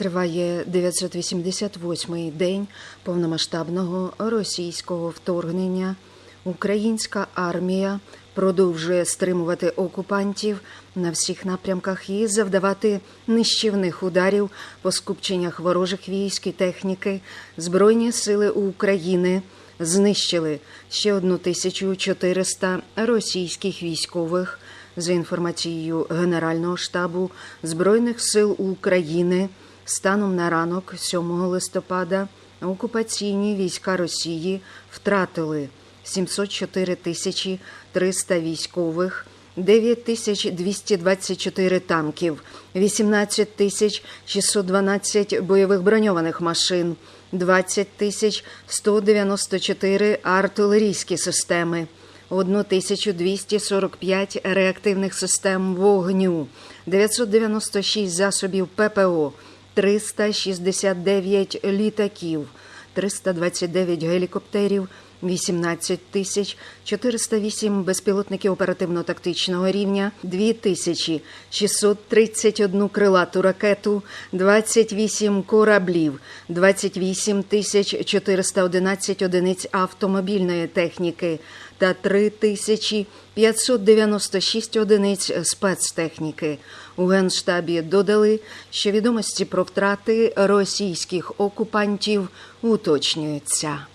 Триває 988-й день повномасштабного російського вторгнення. Українська армія продовжує стримувати окупантів на всіх напрямках і завдавати нищівних ударів по скупченнях ворожих військ і техніки. Збройні сили України знищили ще 1400 російських військових. За інформацією Генерального штабу Збройних сил України, станом на ранок 7 листопада окупаційні війська Росії втратили 704 тисячі 300 військових, 9 224 танків, 18 тисяч 612 бойових броньованих машин, 20 тисяч 194 артилерійські системи. 1245 реактивних систем вогню, 996 засобів ППО, 369 літаків, 329 гелікоптерів, 18 тисяч 408 безпілотників оперативно-тактичного рівня, 2 тисячі 631 крилату ракету, 28 кораблів, 28 тисяч 411 одиниць автомобільної техніки та 3 тисячі 596 одиниць спецтехніки. У Генштабі додали, що відомості про втрати російських окупантів уточнюються.